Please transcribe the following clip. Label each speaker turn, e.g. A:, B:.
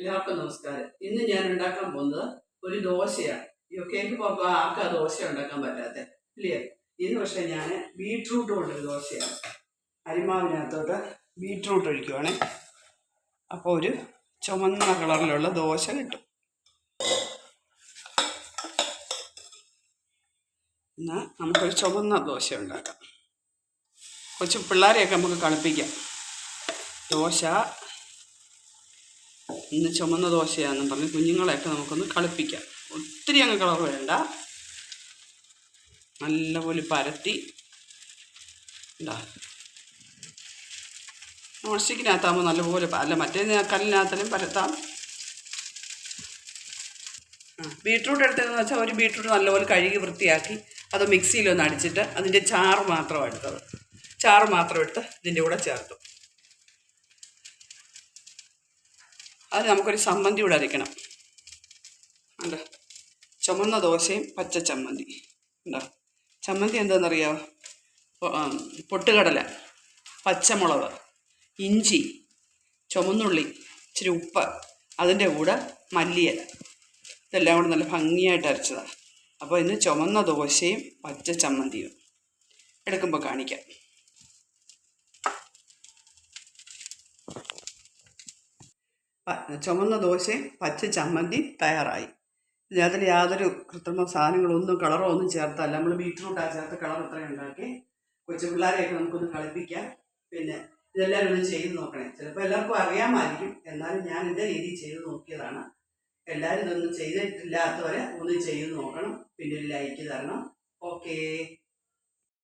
A: എല്ലാവർക്കും നമസ്കാരം. ഇന്ന് ഞാൻ ഉണ്ടാക്കാൻ പോകുന്നത് ഒരു ദോശയാണ്. ഈ കേക്ക് പോകുമ്പോൾ ആ ദോശ ഉണ്ടാക്കാൻ പറ്റാത്ത? ക്ലിയർ ഇന്ന് പക്ഷേ ഞാൻ ബീട്രൂട്ട് കൊണ്ടൊരു ദോശയാണ്. അരിമാവിനകത്തോട്ട് ബീട്രൂട്ട് ഒഴിക്കുവാണേ. അപ്പോൾ ഒരു ചുമന്ന കളറിലുള്ള ദോശ കിട്ടും. എന്നാൽ നമുക്കൊരു ചുവന്ന ദോശ ഉണ്ടാക്കാം. കൊച്ചു പിള്ളേരെയൊക്കെ നമുക്ക് കളിപ്പിക്കാം. ദോശ ഇന്ന് ചുമന്ന ദോശയാണെന്നും പറഞ്ഞ് കുഞ്ഞുങ്ങളെയൊക്കെ നമുക്കൊന്ന് കളിപ്പിക്കാം. ഒത്തിരി അങ്ങ് കളർ വേണ്ട. നല്ലപോലെ പരത്തി. ഉണ്ടാ നല്ലപോലെ അല്ല മറ്റേ കല്ലിനകത്തിലും പരത്താം. ബീട്രൂട്ട് എടുത്തതെന്ന് വെച്ചാൽ ഒരു ബീട്രൂട്ട് നല്ലപോലെ കഴുകി വൃത്തിയാക്കി അത് മിക്സിയിലൊന്ന് അടിച്ചിട്ട് അതിന്റെ ചാറ് മാത്രം എടുത്തത്. ചാറ് മാത്രം എടുത്ത് ഇതിന്റെ കൂടെ ചേർത്തു. അത് നമുക്കൊരു ചമ്മന്തി കൂടെ അരയ്ക്കണം. ഉണ്ട് ചുമന്ന ദോശയും പച്ച ചമ്മന്തി. ഉണ്ടോ ചമ്മന്തി ആ, പൊട്ടുകടല പച്ചമുളക് ഇഞ്ചി ചുമന്നുള്ളി ഇച്ചിരി ഉപ്പ് അതിന്റെ കൂടെ മല്ലിയില. ഇതെല്ലാം കൂടെ നല്ല ഭംഗിയായിട്ട് അരച്ചതാണ് അപ്പോൾ ഇന്ന് ചുമന്ന ദോശയും പച്ച ചമ്മന്തിയും എടുക്കുമ്പോൾ കാണിക്കാം. ചുമന്ന ദോശയും പച്ച ചമ്മന്തി തയ്യാറായി. അതിൽ യാതൊരു കൃത്രിമ സാധനങ്ങളൊന്നും കളറോ ഒന്നും ചേർത്തല്ല. നമ്മൾ ബീറ്റ്റൂട്ട് ചേർത്ത് കളർ ഇത്രയും ഉണ്ടാക്കി കൊച്ചു പിള്ളേരെയൊക്കെ നമുക്കൊന്ന് കളിപ്പിക്കാം. പിന്നെ ഇതെല്ലാവരും ഒന്ന് ചെയ്ത് നോക്കണേ. ചിലപ്പോൾ എല്ലാവർക്കും അറിയാമായിരിക്കും. എന്നാലും ഞാൻ എന്റെ രീതിയിൽ ചെയ്ത് നോക്കിയതാണ്. എല്ലാവരും ഇതൊന്നും ചെയ്തിട്ടില്ലാത്തവരെ ഒന്ന് ചെയ്ത് നോക്കണം. പിന്നെ ലൈക്ക് തരണം. ഓക്കേ